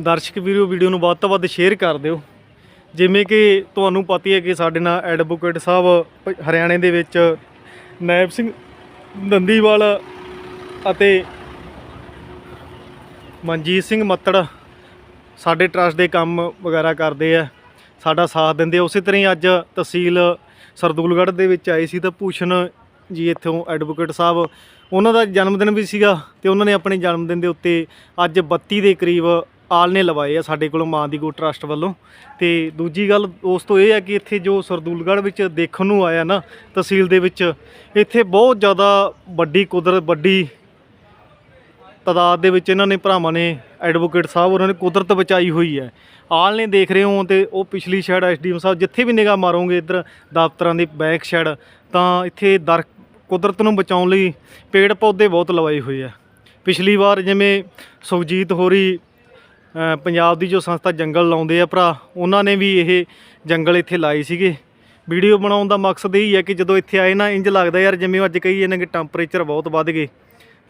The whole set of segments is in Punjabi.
ਦਰਸ਼ਕ ਵੀਰੋ, ਵੀਡੀਓ ਨੂੰ ਵੱਧ ਤੋਂ ਵੱਧ ਸ਼ੇਅਰ ਕਰ ਦਿਓ। ਜਿਵੇਂ ਕਿ ਤੁਹਾਨੂੰ ਪਤਾ ਹੀ ਹੈ ਕਿ ਸਾਡੇ ਨਾਲ ਐਡਵੋਕੇਟ ਸਾਹਿਬ ਪ- ਹਰਿਆਣੇ ਦੇ ਵਿੱਚ ਨਾਇਬ ਸਿੰਘ ਦੰਦੀਵਾਲ ਅਤੇ ਮਨਜੀਤ ਸਿੰਘ ਮੱਤੜ ਸਾਡੇ ਟਰਸਟ ਦੇ ਕੰਮ ਵਗੈਰਾ ਕਰਦੇ ਆ। ਸਾਡਾ ਸਾਥ ਦਿੰਦੇ ਉਸੇ ਤਰ੍ਹਾਂ ਹੀ ਅੱਜ ਤਹਿਸੀਲ ਸਰਦੂਲਗੜ੍ਹ ਦੇ ਵਿੱਚ ਆਏ ਸੀ ਤਾਂ ਭੂਸ਼ਣ ਜੀ ਇੱਥੋਂ ਐਡਵੋਕੇਟ ਸਾਹਿਬ। ਉਹਨਾਂ ਦਾ ਜਨਮ ਦਿਨ ਵੀ ਸੀਗਾ ਤੇ ਉਹਨਾਂ ਨੇ ਆਪਣੇ ਜਨਮ ਦਿਨ ਦੇ ਉੱਤੇ ਅੱਜ 32 ਦੇ ਕਰੀਬ ਆਲ਼ ਨੇ ਲਵਾਏ ਆ ਸਾਡੇ ਕੋਲੋਂ ਮਾਂ ਦੀ ਗੋ ਟਰਸਟ ਵੱਲੋਂ। ਤੇ ਦੂਜੀ ਗੱਲ ਦੋਸਤੋ ਇਹ ਹੈ ਕਿ ਇੱਥੇ ਜੋ ਸਰਦੂਲਗੜ੍ਹ ਵਿੱਚ ਦੇਖਣ ਨੂੰ ਆਇਆ ਨਾ, ਤਹਿਸੀਲ ਦੇ ਵਿੱਚ, ਇੱਥੇ ਬਹੁਤ ਜ਼ਿਆਦਾ ਵੱਡੀ ਕੁਦਰਤ, ਵੱਡੀ ਤਾਦਾਦ ਦੇ ਵਿੱਚ ਇਹਨਾਂ ਨੇ ਭਰਾਵਾਂ ਨੇ, ਐਡਵੋਕੇਟ ਸਾਹਿਬ ਉਹਨਾਂ ਨੇ ਕੁਦਰਤ ਬਚਾਈ ਹੋਈ ਹੈ। ਆਲ ਨੇ ਦੇਖ ਰਹੇ ਹੋ ਤੇ ਉਹ ਪਿਛਲੀ ਸਾਈਡ ਐਸਡੀਐਮ ਸਾਹਿਬ ਜਿੱਥੇ ਵੀ ਨਿਗਾਹ ਮਾਰੋਗੇ ਇੱਧਰ ਦਫ਼ਤਰਾਂ ਦੀ ਬੈਕ ਸਾਈਡ ਤਾਂ ਇੱਥੇ ਦਰ ਕੁਦਰਤ ਨੂੰ ਬਚਾਉਣ ਲਈ ਪੇੜ ਪੌਦੇ ਬਹੁਤ ਲਵਾਏ ਹੋਏ ਆ। ਪਿਛਲੀ ਵਾਰ ਜਿਵੇਂ ਸੁਖਜੀਤ ਹੋਰੀ ਪੰਜਾਬ ਦੀ ਜੋ ਸੰਸਥਾ ਜੰਗਲ ਲਾਉਂਦੇ ਆ ਭਰਾ ਉਹਨਾਂ ਨੇ ਵੀ ਇਹ ਜੰਗਲ ਇੱਥੇ ਲਾਏ ਸੀਗੇ। ਵੀਡੀਓ ਬਣਾਉਣ ਦਾ ਮਕਸਦ ਇਹ ਹੀ ਹੈ ਕਿ ਜਦੋਂ ਇੱਥੇ ਆਏ ਨਾ ਇੰਜ ਲੱਗਦਾ ਯਾਰ ਜਿਵੇਂ ਅੱਜ ਕਹੀ ਜਾਂਦੇ ਕਿ ਟੈਂਪਰੇਚਰ ਬਹੁਤ ਵੱਧ ਗਏ।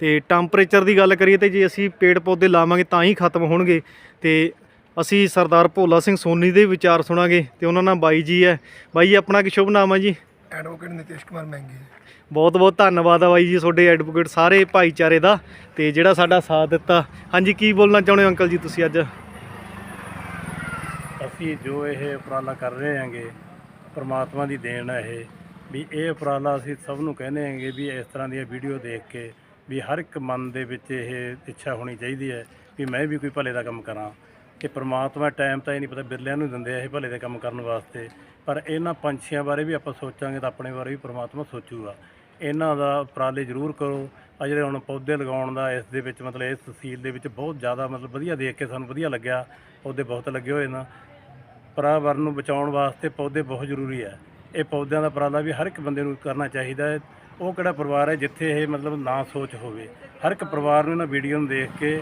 ਤੇ ਟੈਂਪਰੇਚਰ ਦੀ ਗੱਲ ਕਰੀਏ ਤੇ ਜੇ ਅਸੀਂ ਪੇੜ ਪੌਦੇ ਲਾਵਾਂਗੇ ਤਾਂ ਹੀ ਖਤਮ ਹੋਣਗੇ। ਤੇ ਅਸੀਂ ਸਰਦਾਰ ਭੋਲਾ ਸਿੰਘ ਸੋਨੀ ਦੇ ਵਿਚਾਰ ਸੁਣਾਂਗੇ ਤੇ ਉਹਨਾਂ ਨਾਲ ਬਾਈ ਜੀ ਹੈ। ਬਾਈ ਜੀ, ਆਪਣਾ ਕੀ ਸ਼ੁਭ ਨਾਮ ਹੈ ਜੀ? ਐਡਵੋਕੇਟ ਨਿਤੇਸ਼ ਕੁਮਾਰ ਮਹਿੰਗੀ ਬਹੁਤ ਬਹੁਤ ਧੰਨਵਾਦ ਆ ਬਾਈ ਜੀ ਤੁਹਾਡੇ ਐਡਵੋਕੇਟ ਸਾਰੇ ਭਾਈਚਾਰੇ ਦਾ ਤੇ ਜਿਹੜਾ ਸਾਡਾ ਸਾਥ ਦਿੱਤਾ। ਹਾਂਜੀ ਕੀ ਬੋਲਣਾ ਚਾਹੁੰਦੇ ਹੋ ਅੰਕਲ ਜੀ ਤੁਸੀਂ ਅੱਜ? ਅਸੀਂ ਜੋ ਇਹ ਉਪਰਾਲਾ ਕਰ ਰਹੇ ਹਾਂਗੇ ਪ੍ਰਮਾਤਮਾ ਦੀ ਦੇਣ ਹੈ ਇਹ ਵੀ ਇਹ ਉਪਰਾਲਾ ਅਸੀਂ ਸਭ ਨੂੰ ਕਹਿੰਦੇ ਹਾਂਗੇ ਵੀ ਇਸ ਤਰ੍ਹਾਂ ਦੀਆਂ ਵੀਡੀਓ ਦੇਖ ਕੇ ਵੀ ਹਰ ਇੱਕ ਮਨ ਦੇ ਵਿੱਚ ਇਹ ਇੱਛਾ ਹੋਣੀ ਚਾਹੀਦੀ ਹੈ ਵੀ ਮੈਂ ਵੀ ਕੋਈ ਭਲੇ ਦਾ ਕੰਮ ਕਰਾਂ। ਕਿ ਪ੍ਰਮਾਤਮਾ ਟਾਈਮ ਤਾਂ ਇਹ ਨਹੀਂ ਪਤਾ ਬਿਰਲਿਆਂ ਨੂੰ ਦਿੰਦੇ ਆ ਇਹ ਭਲੇ ਦੇ ਕੰਮ ਕਰਨ ਵਾਸਤੇ, ਪਰ ਇਹਨਾਂ ਪੰਛੀਆਂ ਬਾਰੇ ਵੀ ਆਪਾਂ ਸੋਚਾਂਗੇ ਤਾਂ ਆਪਣੇ ਬਾਰੇ ਵੀ ਪ੍ਰਮਾਤਮਾ ਸੋਚੂਗਾ। ਇਹਨਾਂ ਦਾ ਉਪਰਾਲੇ ਜ਼ਰੂਰ ਕਰੋ। ਆ ਜਿਹੜੇ ਹੁਣ ਪੌਦੇ ਲਗਾਉਣ ਦਾ ਇਸ ਦੇ ਵਿੱਚ ਮਤਲਬ ਇਸ ਤਹਿਸੀਲ ਦੇ ਵਿੱਚ ਬਹੁਤ ਜ਼ਿਆਦਾ ਮਤਲਬ ਵਧੀਆ ਦੇਖ ਕੇ ਸਾਨੂੰ ਵਧੀਆ ਲੱਗਿਆ। ਪੌਦੇ ਬਹੁਤ ਲੱਗੇ ਹੋਏ ਨਾ। ਪਰਾਵਰਨ ਨੂੰ ਬਚਾਉਣ ਵਾਸਤੇ ਪੌਦੇ ਬਹੁਤ ਜ਼ਰੂਰੀ ਹੈ ਇਹ ਪੌਦਿਆਂ ਦਾ ਉਪਰਾਲਾ ਵੀ ਹਰ ਇੱਕ ਬੰਦੇ ਨੂੰ ਕਰਨਾ ਚਾਹੀਦਾ ਹੈ। ਉਹ ਕਿਹੜਾ ਪਰਿਵਾਰ ਹੈ ਜਿੱਥੇ ਇਹ ਮਤਲਬ ਨਾ ਸੋਚ ਹੋਵੇ। ਹਰ ਇੱਕ ਪਰਿਵਾਰ ਨੂੰ ਇਹਨਾਂ ਵੀਡੀਓ ਨੂੰ ਦੇਖ ਕੇ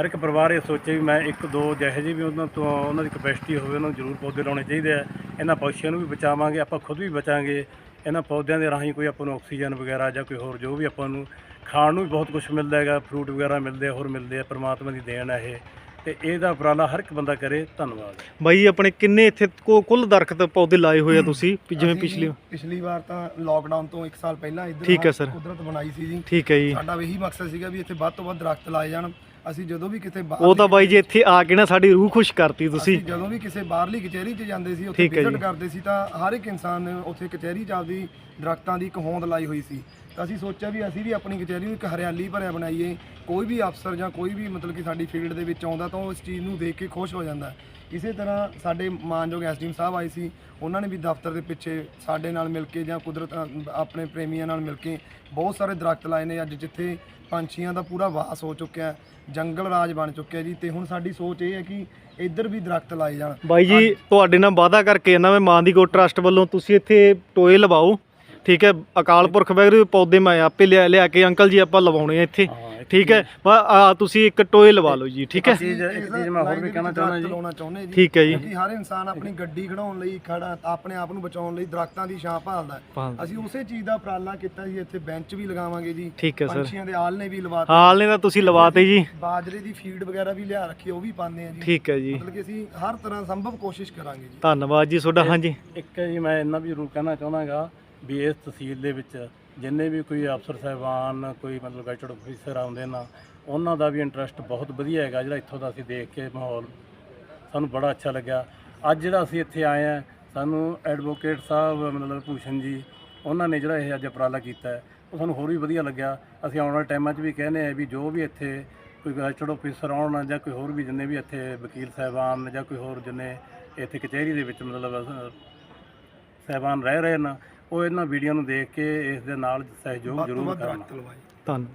ਹਰ ਇੱਕ ਪਰਿਵਾਰ ਇਹ ਸੋਚੇ ਵੀ ਮੈਂ ਇੱਕ ਦੋ ਜਿਹੇ ਜਿਹੇ ਵੀ ਉਹਨਾਂ ਤੋਂ ਉਹਨਾਂ ਦੀ ਕਪੈਸਿਟੀ ਹੋਵੇ ਉਹਨਾਂ ਨੂੰ ਜ਼ਰੂਰ ਪੌਦੇ ਲਾਉਣੇ ਚਾਹੀਦੇ ਆ। ਇਹਨਾਂ ਪੰਛੀਆਂ ਨੂੰ ਵੀ ਬਚਾਵਾਂਗੇ ਆਪਾਂ ਖੁਦ ਵੀ ਬਚਾਂਗੇ। ਇਹਨਾਂ ਪੌਦਿਆਂ ਦੇ ਰਾਹੀਂ ਕੋਈ ਆਪਾਂ ਨੂੰ ਆਕਸੀਜਨ ਵਗੈਰਾ ਜਾਂ ਕੋਈ ਹੋਰ ਜੋ ਵੀ ਆਪਾਂ ਨੂੰ ਖਾਣ ਨੂੰ ਵੀ ਬਹੁਤ ਕੁਝ ਮਿਲਦਾ ਹੈਗਾ ਫਰੂਟ ਵਗੈਰਾ ਮਿਲਦੇ ਆ ਹੋਰ ਮਿਲਦੇ ਆ ਪ੍ਰਮਾਤਮਾ ਦੀ ਦੇਣ ਹੈ ਇਹ। ਤੇ ਇਹਦਾ ਉਪਰਾਲਾ ਹਰ ਇੱਕ ਬੰਦਾ ਕਰੇ ਧੰਨਵਾਦ। ਬਾਈ ਜੀ, ਆਪਣੇ ਕਿੰਨੇ ਇੱਥੇ ਕੋ- ਕੁੱਲ ਦਰਖਤ ਪੌਦੇ ਲਾਏ ਹੋਏ ਆ ਤੁਸੀਂ? ਵੀ ਜਿਵੇਂ ਅਸੀਂ ਪਿਛਲੀ ਪਿਛਲੀ ਵਾਰ ਤਾਂ ਲੋਕਡਾਊਨ ਤੋਂ 1 ਸਾਲ ਪਹਿਲਾਂ ਇੱਧਰ ਠੀਕ ਹੈ ਸਰ। ਕੁਦਰਤ ਬਣਾਈ ਸੀ ਜੀ। ਠੀਕ ਹੈ ਜੀ। ਸਾਡਾ ਵੀ ਇਹੀ ਮਕਸਦ ਸੀਗਾ ਵੀ ਇੱਥੇ ਵੱਧ ਤੋਂ ਵੱਧ ਦਰਖਤ ਲਾਏ ਜਾਣ। ਅਸੀਂ ਜਦੋਂ ਵੀ ਕਿਤੇ ਬਾਹਰ ਉਹ ਤਾਂ ਬਾਈ ਜੀ ਇੱਥੇ ਆ ਕੇ ਨਾ ਸਾਡੀ ਰੂਹ ਖੁਸ਼ ਕਰਤੀ ਤੁਸੀਂ ਅਸੀਂ ਜਦੋਂ ਵੀ ਕਿਸੇ ਬਾਹਰਲੀ ਕਚਹਿਰੀ 'ਚ ਜਾਂਦੇ ਸੀ ਉੱਥੇ ਠੀਕ ਹੈ ਵਿਜ਼ਿਟ ਜੀ। ਕਰਦੇ ਸੀ ਤਾਂ ਹਰ ਇੱਕ ਇਨਸਾਨ ਨੇ ਉੱਥੇ ਕਚਹਿਰੀ 'ਚ ਆਪਦੀ ਦਰਖਤਾਂ ਦੀ ਇੱਕ ਹੋਂਦ ਲਾਈ ਹੋਈ ਸੀ ਤਾਂ ਅਸੀਂ ਸੋਚਿਆ ਵੀ ਅਸੀਂ ਵੀ ਆਪਣੀ ਕਚਹਿਰੀ ਨੂੰ ਇੱਕ ਹਰਿਆਲੀ ਭਰਿਆ ਬਣਾਈਏ ਕੋਈ ਵੀ ਅਫਸਰ ਜਾਂ ਕੋਈ ਵੀ ਮਤਲਬ ਕਿ ਸਾਡੀ ਫੀਲਡ ਦੇ ਵਿੱਚ ਆਉਂਦਾ ਤਾਂ ਉਹ ਇਸ ਚੀਜ਼ ਨੂੰ ਦੇਖ ਕੇ ਖੁਸ਼ ਹੋ ਜਾਂਦਾ ਹੈ। ਇਸੇ ਤਰ੍ਹਾਂ ਸਾਡੇ ਮਾਨਯੋਗ ਐਸਡੀਐਮ ਸਾਹਿਬ ਆਏ ਸੀ ਉਹਨਾਂ ਨੇ ਵੀ ਦਫ਼ਤਰ ਦੇ ਪਿੱਛੇ ਸਾਡੇ ਨਾਲ ਮਿਲ ਕੇ ਜਾਂ ਕੁਦਰਤ ਆਪਣੇ ਪ੍ਰੇਮੀਆਂ ਨਾਲ ਮਿਲ ਕੇ ਬਹੁਤ ਸਾਰੇ ਦਰਖਤ ਲਾਏ ਨੇ। ਅੱਜ ਜਿੱਥੇ ਪੰਛੀਆਂ ਦਾ ਪੂਰਾ ਵਾਸ ਹੋ ਚੁੱਕਿਆ ਜੰਗਲ ਰਾਜ ਬਣ ਚੁੱਕਿਆ ਜੀ। ਤੇ ਹੁਣ ਸਾਡੀ ਸੋਚ ਇਹ ਹੈ ਕਿ ਇੱਧਰ ਵੀ ਦਰਖਤ ਲਾਏ ਜਾਣ। ਬਾਈ ਜੀ ਤੁਹਾਡੇ ਨਾਲ ਵਾਅਦਾ ਕਰਕੇ ਇਹਨਾਂ ਮੈਂ ਮਾਂ ਦੀ ਗੋ ਟਰਸਟ ਵੱਲੋਂ ਤੁਸੀਂ ਇੱਥੇ ਟੋਏ ਲਵਾਓ। ਠੀਕ ਹੈ ਅਕਾਲ ਪੁਰਖ ਵੈਗਰੂ ਪੌਦੇ ਮੈਂ ਆਪੇ ਲਿਆ ਲਿਆ ਕੇ ਅੰਕਲ ਜੀ ਆਪਾਂ ਲਵਾਉਣੇ ਆ ਇੱਥੇ। ਠੀਕ ਹੈ ਆ ਤੁਸੀਂ ਇੱਕ ਟੋਏ ਲਵਾ ਲਓ ਜੀ ਠੀਕ ਹੈ। ਚੀਜ਼ ਇੱਕ ਚੀਜ਼ ਮੈਂ ਹੋਰ ਵੀ ਕਹਿਣਾ ਚਾਹੁੰਦਾ ਜੀ। ਲਾਉਣਾ ਚਾਹੁੰਦੇ ਜੀ। ਠੀਕ ਹੈ ਜੀ। ਕਿ ਹਰ ਇਨਸਾਨ ਆਪਣੀ ਗੱਡੀ ਖੜਾਉਣ ਲਈ ਖੜਾ ਆਪਣੇ ਆਪ ਨੂੰ ਬਚਾਉਣ ਲਈ ਦਰਖਤਾਂ ਦੀ ਛਾਂ ਭਾਲਦਾ ਅਸੀਂ ਉਸੇ ਚੀਜ਼ ਦਾ ਉਪਰਾਲਾ ਕੀਤਾ ਸੀ ਇੱਥੇ ਬੈਂਚ ਵੀ ਲਗਾਵਾਂਗੇ ਜੀ। ਠੀਕ ਹੈ ਸਰ। ਪੰਛੀਆਂ ਦੇ ਆਲਣੇ ਵੀ ਲਵਾ ਹਾਲ ਨੇ ਤਾਂ ਤੁਸੀਂ ਲਵਾਤੇ ਜੀ। ਬਾਜਰੇ ਦੀ ਫੀਡ ਵਗੈਰਾ ਵੀ ਲਿਆ ਰੱਖੀ ਉਹ ਵੀ ਪਾਉਂਦੇ ਆ ਜੀ। ਠੀਕ ਹੈ ਜੀ। ਮਤਲਬ ਕਿ ਅਸੀਂ ਹਰ ਤਰ੍ਹਾਂ ਸੰਭਵ ਕੋਸ਼ਿਸ਼ ਕਰਾਂਗੇ ਜੀ। ਧੰਨਵਾਦ ਜੀ ਤੁਹਾਡਾ ਹਾਂਜੀ। ਇੱਕ ਜੀ ਮੈਂ ਇੰਨਾ ਵੀ ਜ਼ਰੂਰ ਕਹਿਣਾ ਚਾਹੁੰਦਾਗਾ ਵੀ ਇਸ ਤਹਿਸੀਲ ਦੇ ਵਿੱਚ ਜਿੰਨੇ ਵੀ ਕੋਈ ਅਫਸਰ ਸਾਹਿਬਾਨ ਕੋਈ ਮਤਲਬ ਗੈਜਟ ਅਫੀਸਰ ਆਉਂਦੇ ਨਾ ਉਹਨਾਂ ਦਾ ਵੀ ਇੰਟਰਸਟ ਬਹੁਤ ਵਧੀਆ ਹੈਗਾ ਜਿਹੜਾ ਇੱਥੋਂ ਦਾ ਅਸੀਂ ਦੇਖ ਕੇ ਮਾਹੌਲ ਸਾਨੂੰ ਬੜਾ ਅੱਛਾ ਲੱਗਿਆ। ਅੱਜ ਜਿਹੜਾ ਅਸੀਂ ਇੱਥੇ ਆਏ ਆ ਸਾਨੂੰ ਐਡਵੋਕੇਟ ਸਾਹਿਬ ਮਤਲਬ ਭੂਸ਼ਣ ਜੀ ਉਹਨਾਂ ਨੇ ਜਿਹੜਾ ਇਹ ਅੱਜ ਉਪਰਾਲਾ ਕੀਤਾ ਹੈ ਉਹ ਸਾਨੂੰ ਹੋਰ ਵੀ ਵਧੀਆ ਲੱਗਿਆ। ਅਸੀਂ ਆਉਣ ਵਾਲੇ ਟਾਈਮਾਂ 'ਚ ਵੀ ਕਹਿੰਦੇ ਆ ਵੀ ਜੋ ਵੀ ਇੱਥੇ ਕੋਈ ਗੈਜਟ ਅਫੀਸਰ ਆਉਣ ਜਾਂ ਕੋਈ ਹੋਰ ਵੀ ਜਿੰਨੇ ਵੀ ਇੱਥੇ ਵਕੀਲ ਸਾਹਿਬਾਨ ਜਾਂ ਕੋਈ ਹੋਰ ਜਿੰਨੇ ਇੱਥੇ ਕਚਹਿਰੀ ਦੇ ਵਿੱਚ ਮਤਲਬ ਅ, ਸਾਹਿਬਾਨ ਰਹਿ ਰਹੇ ਨੇ ਉਹ ਇਹਨਾਂ ਵੀਡੀਓ ਨੂੰ ਦੇਖ ਕੇ ਇਸ ਦੇ ਨਾਲ ਸਹਿਯੋਗ ਜ਼ਰੂਰ ਕਰਨ ਦਰਖਤ ਲਵਾਏ ਧੰਨ